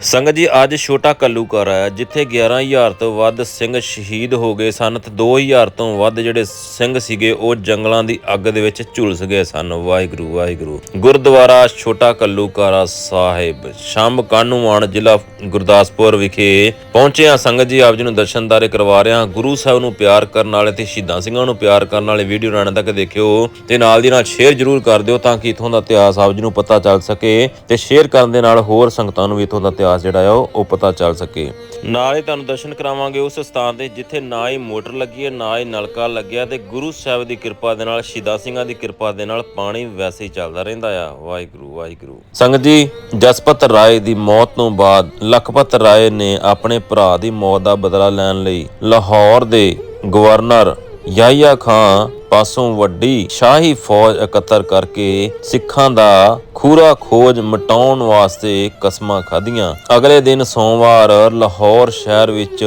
ਸੰਗਤ ਜੀ, ਅੱਜ ਛੋਟਾ ਕੱਲੂਕਾਰ ਆਇਆ ਜਿੱਥੇ 11000 ਤੋਂ ਵੱਧ ਸਿੰਘ ਸ਼ਹੀਦ ਹੋ ਗਏ ਸਨ ਤੇ 2000 ਤੋਂ ਵੱਧ ਜਿਹੜੇ ਸਿੰਘ ਸੀਗੇ, ਉਹ ਜੰਗਲਾਂ ਦੀ ਅੱਗ ਦੇ ਵਿੱਚ ਝੁਲਸ ਗਏ ਸਨ। ਵਾਹਿਗੁਰੂ ਵਾਹਿਗੁਰੂ। ਗੁਰਦੁਆਰਾ ਛੋਟਾ ਕੱਲੂਕਾਰਾ ਸਾਹਿਬ, ਸ਼ਾਮ ਕਾਨੂੰਵਾਨ ਜ਼ਿਲ੍ਹਾ ਗੁਰਦਾਸਪੁਰ ਵਿਖੇ ਪਹੁੰਚੇ ਹਾਂ। ਸੰਗਤ ਜੀ, ਆਪ ਜੀ ਨੂੰ ਦਰਸ਼ਨ ਦਰਸ਼ਨਦਾਰੇ ਕਰਵਾ ਰਿਹਾ ਗੁਰੂ ਸਾਹਿਬ ਨੂੰ ਪਿਆਰ ਕਰਨ ਵਾਲੇ ਤੇ ਸ਼ਹੀਦਾਂ ਸਿੰਘਾਂ ਨੂੰ ਪਿਆਰ ਕਰਨ ਵਾਲੇ ਵੀਡੀਓ ਰਾਣ ਤੱਕ ਦੇਖਿਓ ਤੇ ਨਾਲ ਦੀ ਨਾਲ ਸ਼ੇਅਰ ਜ਼ਰੂਰ ਕਰ ਦਿਓ ਤਾਂ ਕਿ ਇਥੋਂ ਦਾ ਇਤਿਹਾਸ ਆਪ ਜੀ ਨੂੰ ਪਤਾ ਚੱਲ ਸਕੇ ਤੇ ਸ਼ੇਅਰ ਕਰਨ ਦੇ ਨਾਲ ਹੋਰ ਸੰਗਤਾਂ ਨੂੰ ਵੀ ਇਥੋਂ ਦਾ ਇਤਿਹਾਸ ਜਿਹੜਾ ਆ ਉਹ ਪਤਾ ਚੱਲ ਸਕੇ। ਨਾਲ ਹੀ ਤੁਹਾਨੂੰ ਦਰਸ਼ਨ ਕਰਾਵਾਂਗੇ ਉਸ ਸਥਾਨ ਤੇ ਜਿੱਥੇ ਨਾ ਹੀ ਮੋਟਰ ਲੱਗੀ ਹੈ ਨਾ ਹੀ ਨਲਕਾ ਲੱਗਿਆ ਤੇ ਗੁਰੂ ਸਾਹਿਬ ਦੀ ਕਿਰਪਾ ਦੇ ਨਾਲ ਸ਼ਹੀਦਾਂ ਸਿੰਘਾਂ ਦੀ ਕਿਰਪਾ ਦੇ ਨਾਲ ਪਾਣੀ ਵੈਸੇ ਹੀ ਚੱਲਦਾ ਰਹਿੰਦਾ ਆ। ਵਾਹਿਗੁਰੂ ਵਾਹਿਗੁਰੂ। ਸੰਗਤ ਜੀ ਜਸਪਤ ਰਾਏ ਦੀ ਮੌਤ ਤੋਂ ਬਾਅਦ ਲਖਪਤ ਰਾਏ ਨੇ ਆਪਣੇ ਭਰਾ ਦੀ ਮੌਤ ਦਾ ਬਦਲਾ ਲੈਣ ਲਈ ਲਾਹੌਰ ਦੇ ਗਵਰਨਰ ਯਾਹਿਆ ਖਾਨ ਪਾਸੋਂ ਵੱਡੀ ਸ਼ਾਹੀ ਫੌਜ ਇਕੱਤਰ ਕਰਕੇ ਸਿੱਖਾਂ ਦਾ ਖੂਰਾ ਖੋਜ ਮਟਾਉਣ ਵਾਸਤੇ ਕਸਮਾਂ ਖਾਧੀਆਂ। ਅਗਲੇ ਦਿਨ ਸੋਮਵਾਰ ਲਾਹੌਰ ਸ਼ਹਿਰ ਵਿੱਚ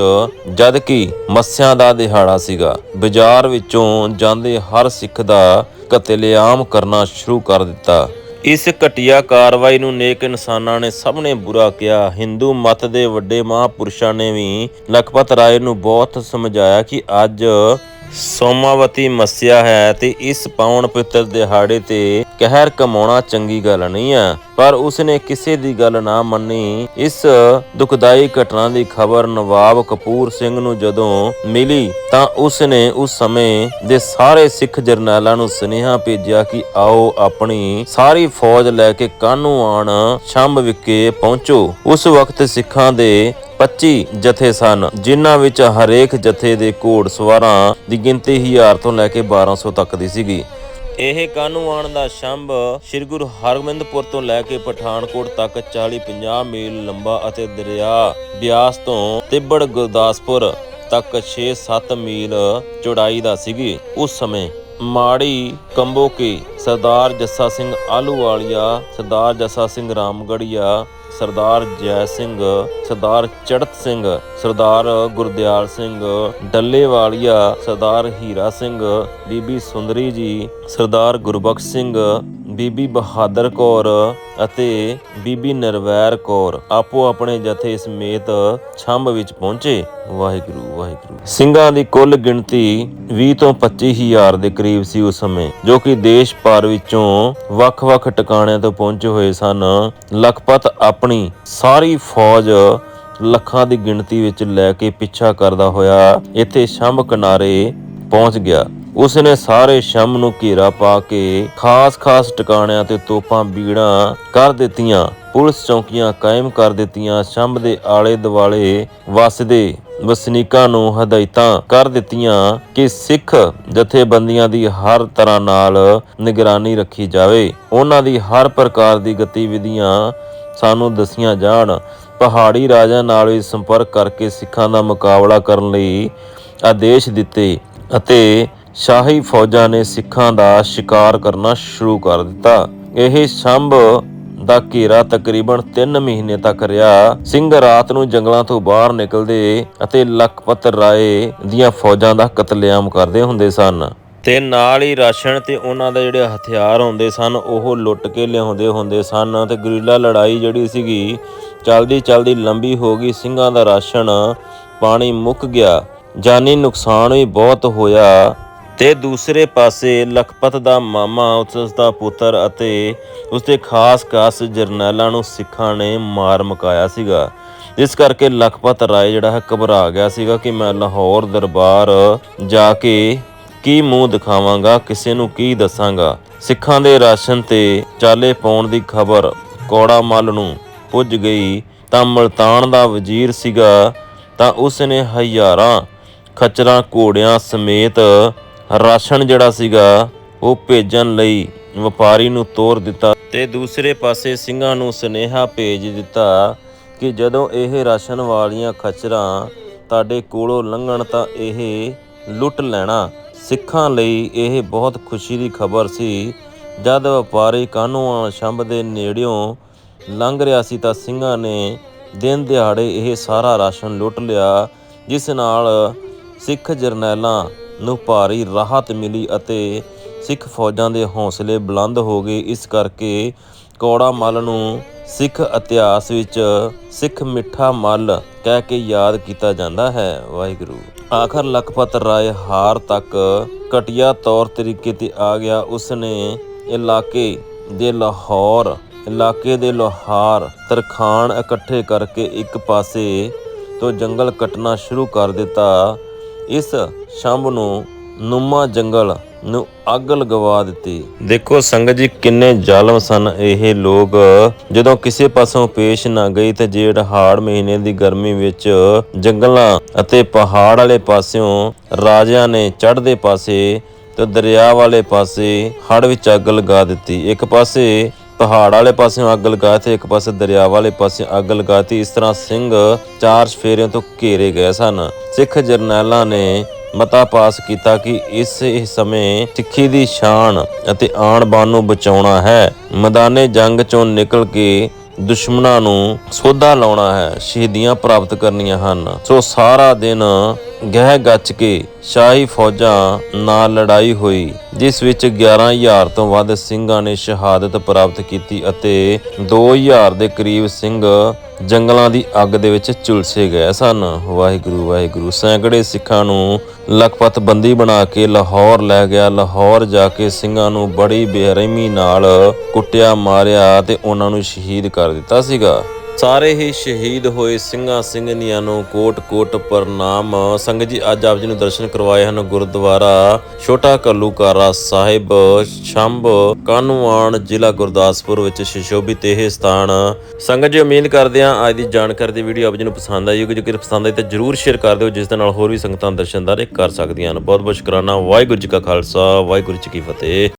ਜਦ ਕਿ ਮੱਸਿਆਂ ਦਾ ਦਿਹਾੜਾ ਸੀਗਾ। ਬਾਜ਼ਾਰ ਵਿੱਚੋਂ ਜਾਂਦੇ ਹਰ ਸਿੱਖ ਦਾ ਕਤਲੇਆਮ ਕਰਨਾ ਸ਼ੁਰੂ ਕਰ ਦਿੱਤਾ। ਇਸ ਘਟੀਆ ਕਾਰਵਾਈ ਨੂੰ ਨੇਕ ਇਨਸਾਨਾਂ ਨੇ ਸਭ ਨੇ ਬੁਰਾ ਕਿਹਾ। ਹਿੰਦੂ ਮਤ ਦੇ ਵੱਡੇ ਮਹਾਪੁਰਸ਼ਾਂ ਨੇ ਵੀ ਲਖਪਤ ਰਾਏ ਨੂੰ ਬਹੁਤ ਸਮਝਾਇਆ ਕਿ ਅੱਜ ਸੋਮਾਵਤੀ ਮੱਸਿਆ ਹੈ ਤੇ ਇਸ ਪਾਵਨ ਪਵਿੱਤਰ ਦਿਹਾੜੇ ਤੇ ਕਹਿਰ ਕਮਾਉਣਾ ਚੰਗੀ ਗੱਲ ਨਹੀਂ ਆ। ਪਰ ਉਸਨੇ ਕਿਸੇ ਦੀ ਗੱਲ ਨਾ ਮੰਨੀ। ਇਸ ਦੁਖਦਾਈ ਘਟਨਾ ਦੀ ਖਬਰ ਨਵਾਬ ਕਪੂਰ ਸਿੰਘ ਨੂੰ ਜਦੋਂ ਮਿਲੀ ਤਾਂ ਉਸਨੇ ਉਸ ਸਮੇਂ ਦੇ ਸਾਰੇ ਸਿੱਖ ਜਰਨੈਲਾਂ ਨੂੰ ਸੁਨੇਹਾ ਭੇਜਿਆ ਕਿ ਆਓ ਆਪਣੀ ਸਾਰੀ ਫੌਜ ਲੈ ਕੇ ਕਾਨੂੰਆਨ ਸ਼ੰਭ ਵਿਖੇ ਪਹੁੰਚੋ। ਉਸ ਵਕਤ ਸਿੱਖਾਂ ਦੇ 25 ਜਥੇ ਸਨ, ਜਿਨ੍ਹਾਂ ਵਿੱਚ ਹਰੇਕ ਜਥੇ ਦੇ ਘੋੜ ਸਵਾਰਾਂ ਦੀ ਗਿਣਤੀ 1000 ਤੋਂ ਲੈ ਕੇ 1200 ਤੱਕ ਦੀ ਸੀਗੀ। ਇਹ ਕਾਨੂੰਆਨ ਦਾ ਸ਼ੰਭ? ਸ੍ਰੀ ਗੁਰੂ ਹਰਗੋਬਿੰਦਪੁਰ ਤੋਂ ਲੈ ਕੇ ਪਠਾਨਕੋਟ ਤੱਕ 40-50 ਮੀਲ ਲੰਬਾ ਅਤੇ ਦਰਿਆ ਬਿਆਸ ਤੋਂ ਤਿੱਬੜ ਗੁਰਦਾਸਪੁਰ ਤੱਕ 6-7 ਮੀਲ ਚੌੜਾਈ ਦਾ ਸੀਗੀ। ਉਸ ਸਮੇਂ ਮਾੜੀ ਕੰਬੋਕੇ ਸਰਦਾਰ ਜੱਸਾ ਸਿੰਘ ਆਲੂਵਾਲੀਆ ਸਰਦਾਰ ਜੱਸਾ ਸਿੰਘ ਰਾਮਗੜੀਆ ਸਰਦਾਰ ਜੈ ਸਿੰਘ, ਸਰਦਾਰ ਚੜਤ ਸਿੰਘ, ਸਰਦਾਰ ਗੁਰਦਿਆਲ ਸਿੰਘ ਡੱਲੇਵਾਲੀਆ ਸਰਦਾਰ ਹੀਰਾ ਸਿੰਘ, ਬੀਬੀ ਸੁੰਦਰੀ ਜੀ, ਸਰਦਾਰ ਗੁਰਬਖਸ਼ ਸਿੰਘ ਬੀਬੀ ਬਹਾਦਰ ਕੌਰ ਅਤੇ ਬੀਬੀ ਨਰਵੈਰ ਕੌਰ ਆਪੋ ਆਪਣੇ ਜਥੇ ਸਮੇਤ ਛੰਭ ਵਿੱਚ ਪਹੁੰਚੇ। ਵਾਹਿਗੁਰੂ ਵਾਹਿਗੁਰੂ। ਸਿੰਘਾਂ ਦੀ ਕੁੱਲ ਗਿਣਤੀ 20 ਤੋਂ 25 ਹਜ਼ਾਰ ਦੇ ਕਰੀਬ ਸੀ ਉਸ ਸਮੇਂ, ਜੋ ਕਿ ਦੇਸ਼ ਭਰ ਵਿੱਚੋਂ ਵੱਖ-ਵੱਖ ਟਿਕਾਣਿਆਂ ਤੋਂ ਪਹੁੰਚੇ ਹੋਏ ਸਨ। ਲਖਪਤ ਆਪਣੀ ਸਾਰੀ ਫੌਜ ਲੱਖਾਂ ਦੀ ਗਿਣਤੀ ਵਿੱਚ ਲੈ ਕੇ ਪਿੱਛਾ ਕਰਦਾ ਹੋਇਆ ਇੱਥੇ ਸ਼ੰਭ ਕਿਨਾਰੇ ਪਹੁੰਚ ਗਿਆ। ਉਸ ਨੇ ਸਾਰੇ ਸ਼ੰਭ ਨੂੰ ਘੇਰਾ ਪਾ ਕੇ ਖਾਸ-ਖਾਸ ਟਿਕਾਣਿਆਂ ਤੇ ਤੋਪਾਂ ਬੀੜਾਂ ਕਰ ਦਿੱਤੀਆਂ। ਪੁਲਿਸ ਚੌਕੀਆਂ ਕਾਇਮ ਕਰ ਦਿੱਤੀਆਂ। ਸ਼ੰਭ ਦੇ ਆਲੇ ਦੁਆਲੇ ਵਸਦੇ ਵਸਨੀਕਾਂ ਨੂੰ ਹਦਾਇਤਾਂ ਕਰ ਦਿੱਤੀਆਂ ਕਿ ਸਿੱਖ ਜਥੇਬੰਦੀਆਂ ਦੀ ਹਰ ਤਰ੍ਹਾਂ ਨਾਲ ਨਿਗਰਾਨੀ ਰੱਖੀ ਜਾਵੇ। ਉਹਨਾਂ ਦੀ ਹਰ ਪ੍ਰਕਾਰ ਦੀ ਗਤੀਵਿਧੀਆਂ ਸਾਨੂੰ ਦੱਸੀਆਂ ਜਾਣ। ਪਹਾੜੀ ਰਾਜਿਆਂ ਨਾਲ ਵੀ ਸੰਪਰਕ ਕਰਕੇ ਸਿੱਖਾਂ ਦਾ ਮੁਕਾਬਲਾ ਕਰਨ ਲਈ ਆਦੇਸ਼ ਦਿੱਤੇ ਅਤੇ ਸ਼ਾਹੀ ਫੌਜਾਂ ਨੇ ਸਿੱਖਾਂ ਦਾ ਸ਼ਿਕਾਰ ਕਰਨਾ ਸ਼ੁਰੂ ਕਰ ਦਿੱਤਾ। ਇਹ ਸ਼ੰਭ ਦਾ ਘੇਰਾ ਤਕਰੀਬਨ 3 ਮਹੀਨੇ ਤੱਕ ਰਿਹਾ। ਸਿੰਘ ਰਾਤ ਨੂੰ ਜੰਗਲਾਂ ਤੋਂ ਬਾਹਰ ਨਿਕਲਦੇ ਅਤੇ ਲਖਪਤ ਰਾਏ ਦੀਆਂ ਫੌਜਾਂ ਦਾ ਕਤਲੇਆਮ ਕਰਦੇ ਹੁੰਦੇ ਸਨ। ਤੇ ਨਾਲ ਹੀ ਰਾਸ਼ਨ ਤੇ ਉਹਨਾਂ ਦੇ ਜਿਹੜੇ ਹਥਿਆਰ ਹੁੰਦੇ ਸਨ, ਉਹ ਲੁੱਟ ਕੇ ਲਿਆਉਂਦੇ ਹੁੰਦੇ ਸਨ ਤੇ ਗਰੀਲਾ ਲੜਾਈ ਜਿਹੜੀ ਸੀਗੀ, ਚਲਦੀ ਚਲਦੀ ਲੰਬੀ ਹੋ ਗਈ। ਸਿੰਘਾਂ ਦਾ ਰਾਸ਼ਨ ਪਾਣੀ ਮੁੱਕ ਗਿਆ। ਜਾਨੀ ਨੁਕਸਾਨ ਵੀ ਬਹੁਤ ਹੋਇਆ। ਤੇ ਦੂਸਰੇ ਪਾਸੇ ਲਖਪਤ ਦਾ ਮਾਮਾ, ਉਸ ਦਾ ਪੁੱਤਰ ਅਤੇ ਉਸਦੇ ਖਾਸ ਖਾਸ ਜਰਨੈਲਾਂ ਨੂੰ ਸਿੱਖਾਂ ਨੇ ਮਾਰ ਮੁਕਾਇਆ ਸੀਗਾ। ਇਸ ਕਰਕੇ ਲਖਪਤ ਰਾਏ ਜਿਹੜਾ ਹੈ ਘਬਰਾ ਗਿਆ ਸੀਗਾ ਕਿ ਮੈਂ ਲਾਹੌਰ ਦਰਬਾਰ ਜਾ ਕੇ ਕੀ ਮੂੰਹ ਦਿਖਾਵਾਂਗਾ, ਕਿਸੇ ਨੂੰ ਕੀ ਦੱਸਾਂਗਾ। ਸਿੱਖਾਂ ਦੇ ਰਾਸ਼ਨ ਤੇ ਚਾਲੇ ਪਾਉਣ ਦੀ ਖਬਰ ਕੋੜਾ ਮੱਲ ਨੂੰ ਪੁੱਜ ਗਈ ਤਾਂ ਮਲਤਾਨ ਦਾ ਵਜ਼ੀਰ ਸੀਗਾ ਤਾਂ ਉਸ ਨੇ ਹਜ਼ਾਰਾਂ ਖੱਚਰਾਂ ਘੋੜਿਆਂ ਸਮੇਤ ਰਾਸ਼ਨ ਜਿਹੜਾ ਸੀਗਾ, ਉਹ ਭੇਜਣ ਲਈ ਵਪਾਰੀ ਨੂੰ ਤੋਰ ਦਿੱਤਾ ਤੇ ਦੂਸਰੇ ਪਾਸੇ ਸਿੰਘਾਂ ਨੂੰ ਸੁਨੇਹਾ ਭੇਜ ਦਿੱਤਾ ਕਿ ਜਦੋਂ ਇਹ ਰਾਸ਼ਨ ਵਾਲੀਆਂ ਖੱਚਰਾਂ ਤੁਹਾਡੇ ਕੋਲੋਂ ਲੰਘਣ ਤਾਂ ਇਹ ਲੁੱਟ ਲੈਣਾ। ਸਿੱਖਾਂ ਲਈ ਇਹ ਬਹੁਤ ਖੁਸ਼ੀ ਦੀ ਖਬਰ ਸੀ। ਜਦ ਵਪਾਰੀ ਕਾਨੂੰਨ ਸ਼ੰਭ ਦੇ ਨੇੜਿਓਂ ਲੰਘ ਰਿਹਾ ਸੀ ਤਾਂ ਸਿੰਘਾਂ ਨੇ ਦਿਨ ਦਿਹਾੜੇ ਇਹ ਸਾਰਾ ਰਾਸ਼ਨ ਲੁੱਟ ਲਿਆ, ਜਿਸ ਨਾਲ ਸਿੱਖ ਜਰਨੈਲਾਂ ਨੂੰ ਭਾਰੀ ਰਾਹਤ ਮਿਲੀ ਅਤੇ ਸਿੱਖ ਫੌਜਾਂ ਦੇ ਹੌਸਲੇ ਬੁਲੰਦ ਹੋ ਗਏ। ਇਸ ਕਰਕੇ ਕੌੜਾ ਮੱਲ ਨੂੰ ਸਿੱਖ ਇਤਿਹਾਸ ਵਿੱਚ ਸਿੱਖ ਮਿੱਠਾ ਮੱਲ ਕਹਿ ਕੇ ਯਾਦ ਕੀਤਾ ਜਾਂਦਾ ਹੈ। ਵਾਹਿਗੁਰੂ। ਆਖਰ ਲਖਪਤ ਰਾਏ ਹਾਰ ਤੱਕ ਘਟੀਆ ਤੌਰ ਤਰੀਕੇ ਤੇ ਆ ਗਿਆ। ਉਸਨੇ ਇਲਾਕੇ ਦੇ ਲਾਹੌਰ, ਇਲਾਕੇ ਦੇ ਲੋਹਾਰ ਤਰਖਾਨ ਇਕੱਠੇ ਕਰਕੇ ਇੱਕ ਪਾਸੇ ਤੋਂ ਜੰਗਲ ਕੱਟਣਾ ਸ਼ੁਰੂ ਕਰ ਦਿੱਤਾ। ਇਸ ਸ਼ੰਭ ਨੂੰ ਨੁਮਾ ਜੰਗਲ ਨੂੰ ਅੱਗ ਲਗਵਾ ਦਿੱਤੀ। ਦੇਖੋ ਸੰਗਤ ਜੀ, ਕਿੰਨੇ ਜ਼ਾਲਮ ਸਨ ਇਹ ਲੋਕ। ਜਦੋਂ ਕਿਸੇ ਪਾਸੋਂ ਪੇਸ਼ ਨਾ ਗਈ ਤੇ ਜੇੜ ਹਾੜ ਮਹੀਨੇ ਦੀ ਗਰਮੀ ਵਿੱਚ ਜੰਗਲਾਂ ਅਤੇ ਪਹਾੜ ਵਾਲੇ ਪਾਸਿਓਂ ਰਾਜਿਆਂ ਨੇ ਚੜ੍ਹਦੇ ਪਾਸੇ ਤੇ ਦਰਿਆ ਵਾਲੇ ਪਾਸੇ ਹੜ ਵਿੱਚ ਅੱਗ ਲਗਾ ਦਿੱਤੀ। ਇੱਕ ਪਾਸੇ ਪਹਾੜ ਵਾਲੇ ਪਾਸਿਓਂ ਅੱਗ ਲਗਾ ਤੇ ਇੱਕ ਪਾਸੇ ਦਰਿਆ ਵਾਲੇ ਪਾਸੇ ਅੱਗ ਲਗਾਤੀ। ਇਸ ਤਰ੍ਹਾਂ ਸਿੰਘ ਚਾਰ ਸਫੇਰਿਆਂ ਤੋਂ ਘੇਰੇ ਗਏ ਸਨ। ਸਿੱਖ ਜਰਨੈਲਾਂ ਨੇ ਮਤਾ ਪਾਸ ਕੀਤਾ ਕਿ ਇਸ ਸਮੇਂ ਸਿੱਖੀ ਦੀ ਸ਼ਾਨ ਅਤੇ ਆਣ ਬਾਣ ਨੂੰ ਬਚਾਉਣਾ ਹੈ। ਮੈਦਾਨੇ ਜੰਗ ਚੋਂ ਨਿਕਲ ਕੇ ਦੁਸ਼ਮਣਾਂ ਨੂੰ ਸੋਧਾ ਲਾਉਣਾ ਹੈ। ਸ਼ਹੀਦੀਆਂ ਪ੍ਰਾਪਤ ਕਰਨੀਆਂ ਹਨ। ਸੋ ਸਾਰਾ ਦਿਨ ਗਹਿ ਗੱਚ ਕੇ ਸ਼ਾਹੀ ਫੌਜਾਂ ਨਾਲ ਲੜਾਈ ਹੋਈ। ਜਿਸ ਵਿੱਚ 11000 ਤੋਂ ਵੱਧ ਸਿੰਘਾਂ ਨੇ ਸ਼ਹਾਦਤ ਪ੍ਰਾਪਤ ਕੀਤੀ ਅਤੇ 2000 ਦੇ ਕਰੀਬ ਸਿੰਘ ਜੰਗਲਾਂ ਦੀ ਅੱਗ ਦੇ ਵਿੱਚ ਝੁਲਸੇ ਗਏ ਸਨ। ਵਾਹਿਗੁਰੂ ਵਾਹਿਗੁਰੂ, ਸੈਂਕੜੇ ਸਿੱਖਾਂ ਨੂੰ ਲਖਪਤ ਬੰਦੀ ਬਣਾ ਕੇ ਲਾਹੌਰ ਲੈ ਗਿਆ। ਲਾਹੌਰ ਜਾ ਕੇ ਸਿੰਘਾਂ ਨੂੰ ਬੜੀ ਬੇਰਹਿਮੀ ਨਾਲ ਕੁੱਟਿਆ, ਮਾਰਿਆ ਤੇ ਉਹਨਾਂ ਨੂੰ ਸ਼ਹੀਦ ਕਰ ਦਿੱਤਾ ਸੀਗਾ। ਸਾਰੇ ਹੀ ਸ਼ਹੀਦ ਹੋਏ ਸਿੰਘਾਂ ਸਿੰਘਨੀਆਂ ਨੂੰ ਕੋਟ-ਕੋਟ ਪ੍ਰਣਾਮ। ਸੰਗਤ ਜੀ, ਅੱਜ ਆਪ ਜੀ ਨੂੰ ਦਰਸ਼ਨ ਕਰਵਾਏ ਹਨ ਗੁਰਦੁਆਰਾ ਛੋਟਾ ਕੱਲੂਕਾਰਾ ਸਾਹਿਬ ਸ਼ੰਭ ਕਾਨੂੰਵਾਨ ਜ਼ਿਲ੍ਹਾ ਗੁਰਦਾਸਪੁਰ ਵਿੱਚ ਸ਼ਿਸ਼ੋਭਿਤ ਇਹ ਸਥਾਨ। ਸੰਗਤ ਜੀ, ਉਮੀਦ ਕਰਦੇ ਹਾਂ ਅੱਜ ਦੀ ਜਾਣਕਾਰੀ ਦੀ ਵੀਡੀਓ ਆਪ ਜੀ ਨੂੰ ਪਸੰਦ ਆਈ ਹੋਵੇਗੀ। ਜੇਕਰ ਪਸੰਦ ਆਈ ਤਾਂ ਜਰੂਰ ਸ਼ੇਅਰ ਕਰ ਦਿਓ, ਜਿਸ ਦੇ ਨਾਲ ਹੋਰ ਵੀ ਸੰਗਤਾਂ ਦਰਸ਼ਨਦਾਰੇ ਕਰ ਸਕਦੀਆਂ ਹਨ। ਬਹੁਤ ਬਹੁਤ ਸ਼ੁਕਰਾਨਾ। ਵਾਹਿਗੁਰੂ ਜੀ ਕਾ ਖਾਲਸਾ, ਵਾਹਿਗੁਰੂ ਜੀ ਕੀ ਫਤਿਹ।